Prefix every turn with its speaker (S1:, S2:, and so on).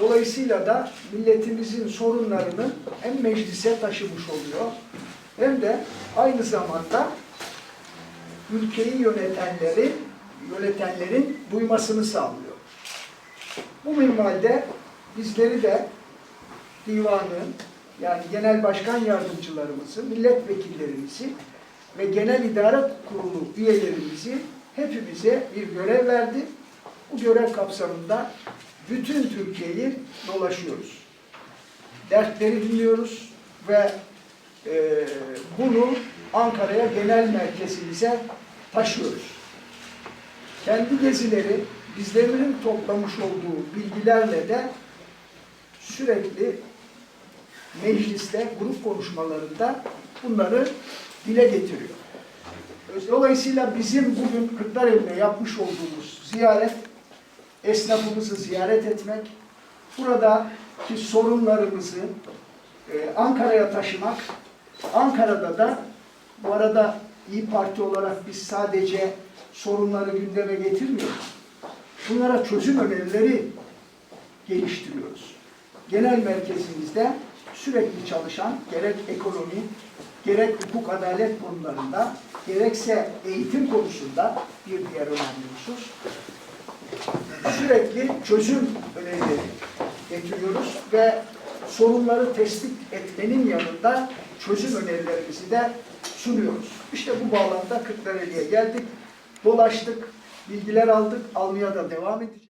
S1: Dolayısıyla da milletimizin sorunlarını hem meclise taşımış oluyor hem de aynı zamanda ülkeyi yönetenlerin yönetenlerin duymasını sağlıyor. Bu minvalde bizleri de divanın yani genel başkan yardımcılarımızı, milletvekillerimizi ve genel idare kurulu üyelerimizi hepimize bir görev verdi. Bu görev kapsamında bütün Türkiye'yi dolaşıyoruz. Dertleri dinliyoruz ve e, bunu Ankara'ya genel merkezimize taşıyoruz. Kendi gezileri bizlerin toplamış olduğu bilgilerle de sürekli mecliste, grup konuşmalarında bunları dile getiriyor. Dolayısıyla bizim bugün Kırklareli'ne yapmış olduğumuz ziyaret, esnafımızı ziyaret etmek, buradaki sorunlarımızı e, Ankara'ya taşımak, Ankara'da da bu arada İyi Parti olarak biz sadece sorunları gündeme getirmiyoruz. Bunlara çözüm önerileri geliştiriyoruz. Genel merkezimizde sürekli çalışan gerek ekonomi, gerek hukuk adalet konularında, gerekse eğitim konusunda bir diğer önemli husus, sürekli çözüm önerileri getiriyoruz ve sorunları tespit etmenin yanında çözüm önerilerimizi de sunuyoruz. İşte bu bağlamda Kırklareli'ye geldik, dolaştık, bilgiler aldık, almaya da devam edeceğiz.